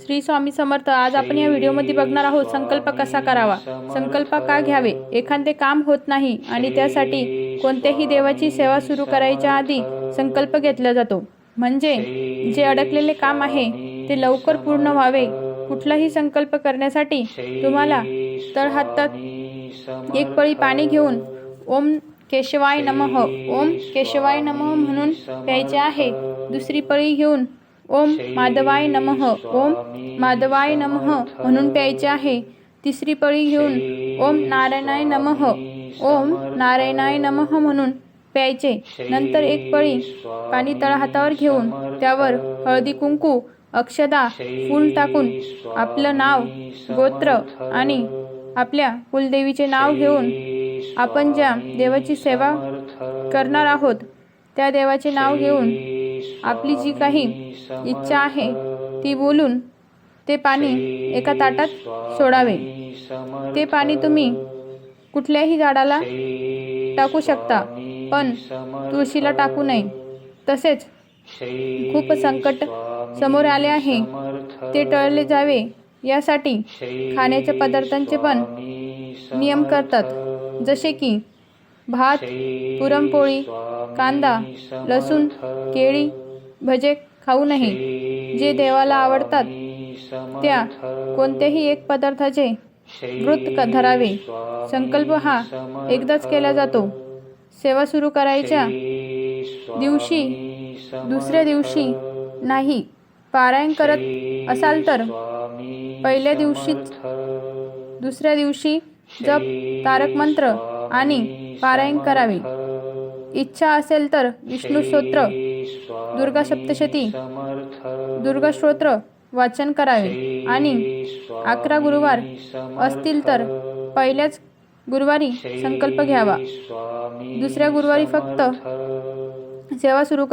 श्री स्वामी समर्थ आज आपण या व्हिडिओमध्ये बघणार आहोत संकल्प कसा करावा? संकल्प का घ्यावे? एखादे काम होत नाही आणि त्यासाठी कोणत्याही देवाची सेवा सुरू करायच्या आधी संकल्प घेतला जातो. म्हणजे जे अडकलेले काम आहे ते लवकर पूर्ण व्हावे. कुठलाही संकल्प करण्यासाठी तुम्हाला तळहातात एक पळी पाणी घेऊन ओम केशवाय नमः ओम केशवाय नमः म्हणून प्यायचे आहे. दुसरी पळी घेऊन ओम माधवाय नमः. ओम माधवाय नमः. म्हणून प्यायचे आहे. तिसरी पळी घेऊन ओम नारायणाय नमः. ओम नारायणाय नमः म्हणून प्यायचे. नंतर एक पळी पाणी तळहातावर घेऊन त्यावर हळदी कुंकू अक्षदा फूल टाकून आपलं नाव गोत्र आणि आपल्या कुलदेवीचे नाव घेऊन आपण ज्या देवाची सेवा करणार आहोत त्या देवाचे नाव घेऊन आपली जी काही इच्छा आहे ती बोलून ते पाणी एका ताटात सोडावे. ते पाणी तुम्ही कुठल्याही झाडाला टाकू शकता पण तुळशीला टाकू नये. तसेच खूप संकट समोर आले आहे. ते टळले जावे. यासाठी खाण्याच्या पदार्थांचे पण नियम करतात. जसे की भात पुरणपोळी कांदा लसूण केळी भजे खाऊ नये. जे देवाला आवडतात त्या कोणत्याही एक पदार्थाचे व्रत क- धरावे. संकल्प हा एकदाच केला जातो. सेवा सुरू करायच्या दिवशी दुसऱ्या दिवशी नाही. पारायण करत असाल तर पहिल्या दिवशीच दुसऱ्या दिवशी जप तारक मंत्र आणि पारायण करावे. इच्छा असेल तर विष्णू स्तोत्र दुर्गा सप्तशती दुर्गा स्तोत्र वाचन करावे. आणि अकरा गुरुवार असतील तर पहिल्याच गुरुवारी संकल्प घ्यावा. दुसऱ्या गुरुवारी फक्त सेवा सुरू